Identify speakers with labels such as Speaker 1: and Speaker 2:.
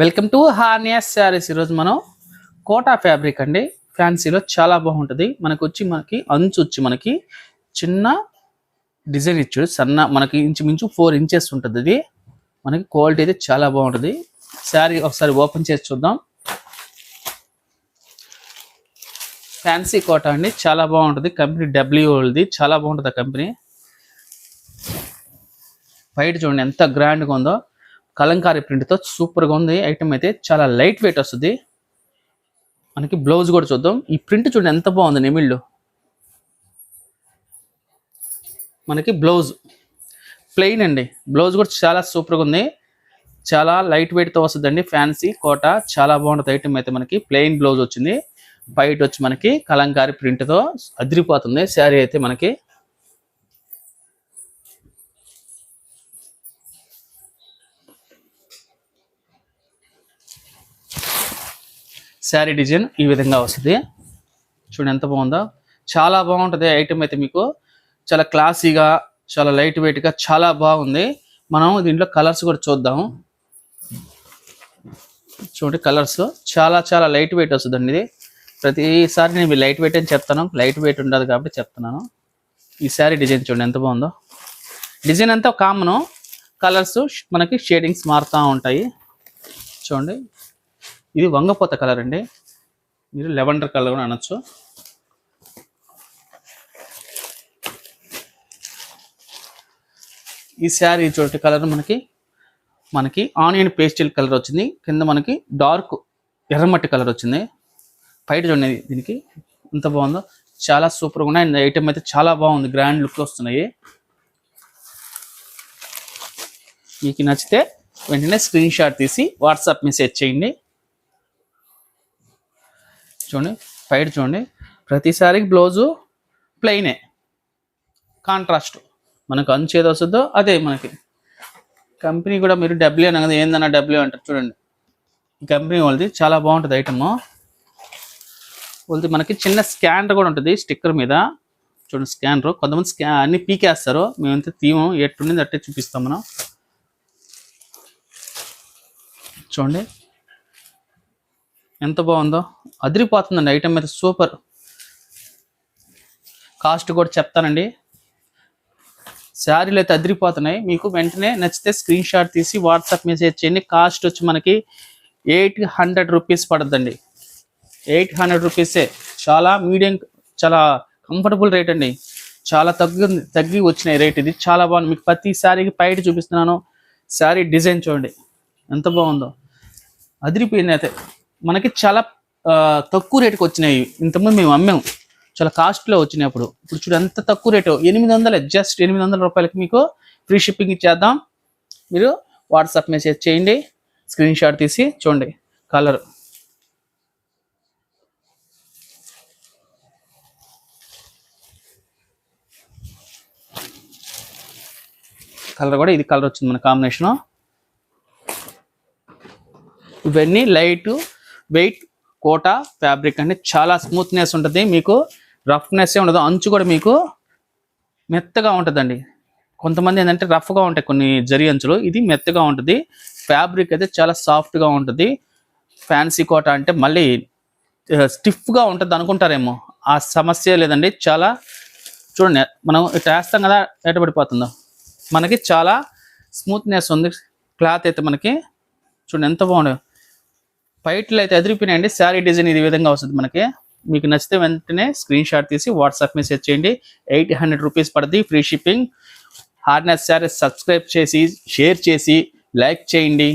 Speaker 1: Welcome to హార్నియస్ saris ఈరోజు మనం quota fabric అండి. ఫ్యాన్సీలో చాలా బాగుంటుంది. మనకు వచ్చి మనకి అంచు వచ్చి మనకి చిన్న డిజైన్ ఇచ్చాడు. సన్న మనకి ఇంచుమించు ఫోర్ ఇంచెస్ ఉంటుంది ఇది. మనకి క్వాలిటీ అయితే చాలా బాగుంటుంది. శారీ ఒకసారి ఓపెన్ చేసి చూద్దాం. ఫ్యాన్సీ కోటా అండి. చాలా బాగుంటుంది. కంపెనీ డబ్ల్యూది చాలా బాగుంటుంది ఆ కంపెనీ బయట చూడండి ఎంత గ్రాండ్గా ఉందో. కలంకారీ ప్రింట్తో సూపర్గా ఉంది. ఐటమ్ అయితే చాలా లైట్ వెయిట్ వస్తుంది. మనకి బ్లౌజ్ కూడా చూద్దాం. ఈ ప్రింట్ చూడండి ఎంత బాగుంది నెమిళ్ళు. మనకి బ్లౌజ్ ప్లెయిన్ అండి. బ్లౌజ్ కూడా చాలా సూపర్గా ఉంది. చాలా లైట్ వెయిట్తో వస్తుందండి. ఫ్యాన్సీ కోట. చాలా బాగుంటుంది ఐటమ్ అయితే మనకి. ప్లెయిన్ బ్లౌజ్ వచ్చింది. బయట వచ్చి మనకి కలంకారీ ప్రింట్తో అదిరిపోతుంది. శారీ అయితే మనకి శారీ డిజైన్ ఈ విధంగా వస్తుంది. చూడండి ఎంత బాగుందో. చాలా బాగుంటుంది ఐటమ్ అయితే మీకు. చాలా క్లాసీగా చాలా లైట్ వెయిట్గా చాలా బాగుంది. మనం దీంట్లో కలర్స్ కూడా చూద్దాము చూడండి కలర్స్. చాలా చాలా లైట్ వెయిట్ వస్తుందండి ఇది. ప్రతిసారి నేను లైట్ వెయిట్ అని చెప్తాను. లైట్ వెయిట్ ఉండదు కాబట్టి చెప్తున్నాను. ఈ శారీ డిజైన్ చూడండి ఎంత బాగుందో. డిజైన్ అంతా కామను కలర్స్ మనకి షేడింగ్స్ మారుతూ ఉంటాయి. చూడండి. ఇది వంగపోత కలర్ అండి. మీరు లెవెండర్ కలర్ కూడా అనొచ్చు. ఈ శారీ చూడండి కలర్ మనకి మనకి ఆనియన్ పేస్టిల్ కలర్ వచ్చింది. కింద మనకి డార్క్ ఎర్రమట్టి కలర్ వచ్చింది. బయట చూడండి దీనికి ఎంత బాగుందో. చాలా సూపర్గా ఉన్నాయి. ఐటమ్ అయితే చాలా బాగుంది. గ్రాండ్ లుక్ వస్తున్నాయి. మీకు నచ్చితే వెంటనే స్క్రీన్ షాట్ తీసి వాట్సాప్ మెసేజ్ చేయండి. చూడండి పైడ్ చూడండి. ప్రతిసారి బ్లౌజు ప్లెయినే కాంట్రాస్ట్ మనకు అంచు ఏది వస్తుందో అదే మనకి. కంపెనీ కూడా మీరు డబ్ల్యూ అనగా ఏందన్నా డబ్ల్యూ అంటారు చూడండి. ఈ కంపెనీ వాళ్ళది చాలా బాగుంటుంది ఐటమ్ వాళ్ళది మనకి చిన్న స్కానర్ కూడా ఉంటుంది స్టిక్కర్ మీద. చూడండి స్కానర్ కొంతమంది స్కా అన్ని పీకేస్తారు. మేమంతా తీము ఎట్టుండింది అట్టే చూపిస్తాం మనం. చూడండి. ఎంత బాగుందో. అదిరిపోతుందండి ఐటమ్ అయితే సూపర్. కాస్ట్ కూడా చెప్తానండి. శారీలు అయితే అదిరిపోతున్నాయి. మీకు వెంటనే నచ్చితే స్క్రీన్ షాట్ తీసి వాట్సాప్ మెసేజ్ చేయండి. కాస్ట్ వచ్చి మనకి ఎయిట్ హండ్రెడ్ రూపీస్ పడుతుందండి. ఎయిట్ హండ్రెడ్ రూపీసే. చాలా మీడియం చాలా కంఫర్టబుల్ రేట్ అండి. చాలా తగ్గు తగ్గి వచ్చినాయి రేట్ ఇది. చాలా బాగుంది. మీకు ప్రతి శారీకి పైట చూపిస్తున్నాను. శారీ డిజైన్ చూడండి. ఎంత బాగుందో. అదిరిపోయింది అయితే. మనకి చాలా తక్కువ రేటుకి వచ్చినాయి. ఇంతకుముందు మేము అమ్మాము చాలా కాస్ట్లో వచ్చినాయి అప్పుడు. ఇప్పుడు చూడు ఎంత తక్కువ రేటు. ఎనిమిది వందలు జస్ట్ ఎనిమిది వందల రూపాయలకి మీకు ఫ్రీ షిప్పింగ్ ఇచ్చేద్దాం. మీరు వాట్సాప్ మెసేజ్ చేయండి. స్క్రీన్ షాట్ తీసి చూడండి. కలర్ కలర్ కూడా ఇది కలర్ వచ్చింది మన కాంబినేషను ఇవన్నీ లైటు వెయిట్ కోటా ఫ్యాబ్రిక్ అంటే చాలా స్మూత్నెస్ ఉంటుంది. మీకు రఫ్నెస్సే ఉండదు. అంచు కూడా మీకు మెత్తగా ఉంటుందండి. కొంతమంది ఏంటంటే రఫ్గా ఉంటాయి కొన్ని జరి అంచులు. ఇది మెత్తగా ఉంటుంది. ఫ్యాబ్రిక్ అయితే చాలా సాఫ్ట్గా ఉంటుంది. ఫ్యాన్సీ కోట అంటే మళ్ళీ స్టిఫ్గా ఉంటుంది అనుకుంటారేమో. ఆ సమస్య లేదండి. చాలా చూడండి మనం ఇట్లా వేస్తాం కదా ఎటబడిపోతుందో మనకి చాలా స్మూత్నెస్ ఉంది. క్లాత్ అయితే మనకి చూడండి ఎంత బాగుండదు పైట్లు అయితే ఎదిరిపోయినాయండి. శారీ డిజైన్ ఇది విధంగా వస్తుంది మనకి. మీకు నచ్చితే వెంటనే స్క్రీన్ షాట్ తీసి వాట్సాప్ మెసేజ్ చేయండి. ఎయిట్ హండ్రెడ్ రూపీస్ పడుతుంది ఫ్రీ షిప్పింగ్. హార్నెస్ శారీస్ సబ్స్క్రైబ్ చేసి షేర్ చేసి లైక్ చేయండి.